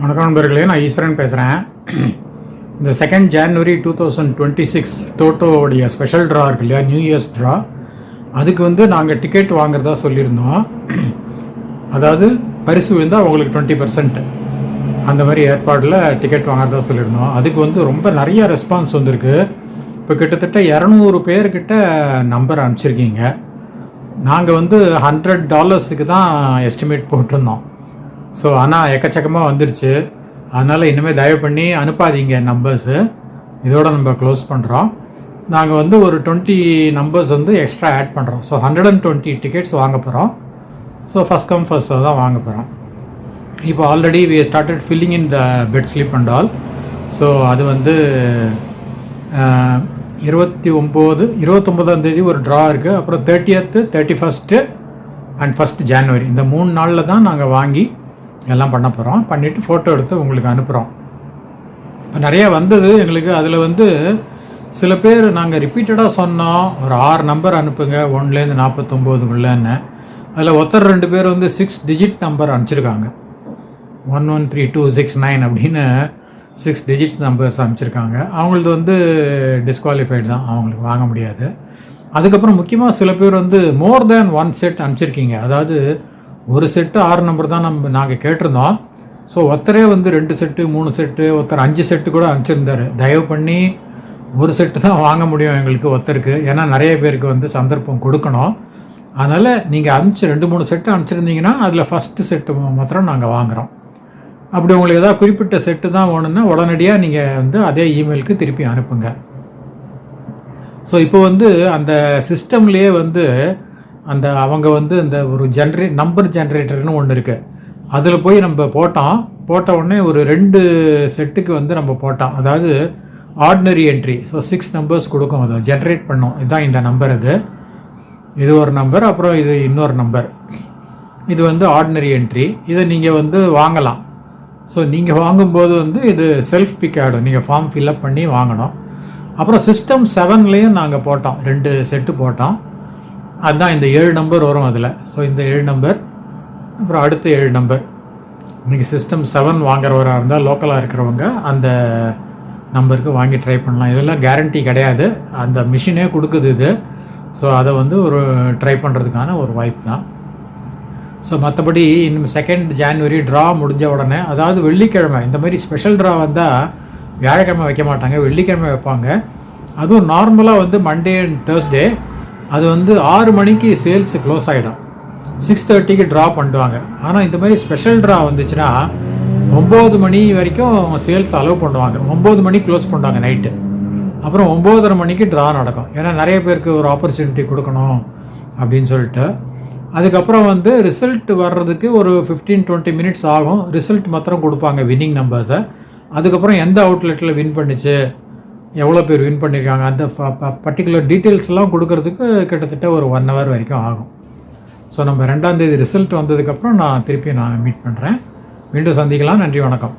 வணக்கம் நண்பர்களே நான் ஈஸ்வரன் பேசுகிறேன் இந்த second January two thousand twenty six டோட்டோவுடைய special draw இருக்கு இல்லையா? நியூ இயர்ஸ் ட்ரா அதுக்கு வந்து நாங்கள் டிக்கெட் வாங்குறதா சொல்லியிருந்தோம். அதாவது பரிசு விழுந்தால் உங்களுக்கு டுவெண்ட்டி பர்சன்ட் அந்த மாதிரி ஏற்பாடில் டிக்கெட் வாங்குறதா சொல்லியிருந்தோம். அதுக்கு வந்து ரொம்ப நிறைய ரெஸ்பான்ஸ் வந்திருக்கு. இப்போ கிட்டத்தட்ட இரநூறு பேர்கிட்ட நம்பர் அனுப்பிச்சிருக்கீங்க. நாங்கள் வந்து ஹண்ட்ரட் டாலர்ஸுக்கு தான் எஸ்டிமேட் போட்டிருந்தோம். ஸோ ஆனால் எக்கச்சக்கமாக வந்துருச்சு. அதனால் இனிமேல் தயவு பண்ணி அனுப்பாதீங்க நம்பர்ஸு இதோட நம்ம க்ளோஸ் பண்ணுறோம் நாங்கள் வந்து ஒரு டுவெண்ட்டி நம்பர்ஸ் வந்து எக்ஸ்ட்ரா ஆட் பண்ணுறோம் so hundred and twenty tickets வாங்க போகிறோம் ஸோ ஃபஸ்ட் கம் ஃபர்ஸ்ட் தான் வாங்க போகிறோம் இப்போ already we started filling in the bed sleep and all so அது வந்து இருபத்தி ஒம்பது இருபத்தொம்போதாம் தேதி ஒரு ட்ரா இருக்குது அப்புறம் thirtieth thirty first and first January இந்த மூணு நாளில் தான் நாங்கள் வாங்கி எல்லாம் பண்ண போகிறோம் பண்ணிவிட்டு ஃபோட்டோ எடுத்து உங்களுக்கு அனுப்புகிறோம் இப்போ நிறைய வந்தது எங்களுக்கு. அதில் வந்து சில பேர் நாங்கள் ரிப்பீட்டடாக சொன்னோம். ஒரு ஆறு நம்பர் அனுப்புங்க. ஒன்லேருந்து நாற்பத்தொம்போதுக்குள்ளன்னு அதில் ஒருத்தர் ரெண்டு பேர் வந்து சிக்ஸ் டிஜிட் நம்பர் அனுப்பிச்சிருக்காங்க. One one three two six nine அப்படின்னு சிக்ஸ் டிஜிட் நம்பர்ஸ் அனுப்பிச்சிருக்காங்க. அவங்களது வந்து டிஸ்குவாலிஃபைடு தான். அவங்களுக்கு வாங்க முடியாது. அதுக்கப்புறம் முக்கியமாக சில பேர் வந்து மோர் தேன் ஒன் செட் அனுப்பிச்சிருக்கீங்க. அதாவது ஒரு செட்டு ஆறு நம்பர் தான் நம்ம நாங்கள் கேட்டிருந்தோம். ஸோ ஒருத்தரே வந்து ரெண்டு செட்டு மூணு செட்டு ஒருத்தர் அஞ்சு செட்டு கூட அனுப்பிச்சிருந்தாரு. தயவு பண்ணி ஒரு செட்டு தான் வாங்க முடியும் எங்களுக்கு ஒருத்தருக்கு. ஏன்னா நிறைய பேருக்கு வந்து சந்தர்ப்பம் கொடுக்கணும். அதனால் நீங்கள் அனுப்பிச்சு ரெண்டு மூணு செட்டு அனுப்பிச்சிருந்தீங்கன்னா அதில் ஃபஸ்ட்டு செட்டு மாத்திரம் நாங்கள் வாங்குகிறோம் அப்படி உங்களுக்கு ஏதாவது குறிப்பிட்ட செட்டு தான் வேணும்னா உடனடியாக நீங்கள் வந்து அதே இமெயிலுக்கு திருப்பி அனுப்புங்க. ஸோ இப்போ வந்து அந்த சிஸ்டம்லேயே வந்து அந்த அவங்க வந்து அந்த ஒரு ஜென்ரே நம்பர் ஜென்ரேட்டர்னு ஒன்று இருக்குது அதில் போய் நம்ம போட்டோம் போட்ட உடனே ஒரு ரெண்டு செட்டுக்கு வந்து நம்ம போட்டோம் அதாவது ordinary entry so six numbers கொடுக்கும். அதை ஜென்ரேட் பண்ணோம். இதுதான் இந்த நம்பர் இது. இது ஒரு நம்பர் அப்புறம் இது இன்னொரு நம்பர் இது வந்து ஆர்டினரி என்ட்ரி இதை நீங்கள் வந்து வாங்கலாம். ஸோ நீங்கள் வாங்கும்போது வந்து இது செல்ஃப் பிக் ஆகிடும் நீங்கள் ஃபார்ம் ஃபில்அப் பண்ணி வாங்கணும். அப்புறம் சிஸ்டம் செவன்லேயும் நாங்கள் போட்டோம். ரெண்டு செட்டு போட்டோம். அதுதான் இந்த ஏழு நம்பர் வரும் அதில். ஸோ இந்த ஏழு நம்பர் அப்புறம் அடுத்த ஏழு நம்பர் இன்றைக்கி சிஸ்டம் செவன் வாங்குறவராக இருந்தால் லோக்கலாக இருக்கிறவங்க அந்த நம்பருக்கு வாங்கி ட்ரை பண்ணலாம். இதெல்லாம் கேரண்டி கிடையாது. அந்த மிஷினே கொடுக்குது இது. ஸோ அதை வந்து ஒரு ட்ரை பண்ணுறதுக்கான ஒரு வாய்ப்பு தான். ஸோ மற்றபடி இன்னும் செகண்ட் ஜான்வரி ட்ரா முடிஞ்ச உடனே அதாவது வெள்ளிக்கிழமை இந்த மாதிரி ஸ்பெஷல் ட்ரா வந்தால் வியாழக்கிழமை வைக்க மாட்டாங்க வெள்ளிக்கிழமை வைப்பாங்க. அதுவும் நார்மலாக வந்து மண்டே அண்ட் தேர்ஸ்டே அது வந்து ஆறு மணிக்கு சேல்ஸ் க்ளோஸ் ஆகிடும் சிக்ஸ் தேர்ட்டிக்கு ட்ரா பண்ணுவாங்க. ஆனால் இந்த மாதிரி ஸ்பெஷல் ட்ரா வந்துச்சுன்னா ஒம்பது மணி வரைக்கும் சேல்ஸ் அலோவ் பண்ணுவாங்க. ஒம்பது மணிக்கு க்ளோஸ் பண்ணுவாங்க நைட்டு அப்புறம் ஒம்போதரை மணிக்கு ட்ரா நடக்கும். ஏன்னா நிறைய பேருக்கு ஒரு ஆப்பர்ச்சுனிட்டி கொடுக்கணும் அப்படின்னு சொல்லிட்டு. அதுக்கப்புறம் வந்து ரிசல்ட் வர்றதுக்கு ஒரு ஃபிஃப்டீன் டுவெண்ட்டி மினிட்ஸ் ஆகும். ரிசல்ட் மாத்திரம் கொடுப்பாங்க வின்னிங் நம்பர்ஸை அதுக்கப்புறம் எந்த அவுட்லெட்டில் வின் பண்ணுச்சு? எவ்வளோ பேர் வின் பண்ணியிருக்காங்க அந்த பர்டிகுலர் டீட்டெயில்ஸ்லாம் கொடுக்கறதுக்கு கிட்டத்தட்ட ஒரு ஒன் ஹவர் வரைக்கும் ஆகும். ஸோ நம்ம ரெண்டாம் தேதி ரிசல்ட் வந்ததுக்கப்புறம் நான் திருப்பி நான் மீட் பண்ணுறேன் மீண்டும் சந்திக்கலாம். நன்றி வணக்கம்.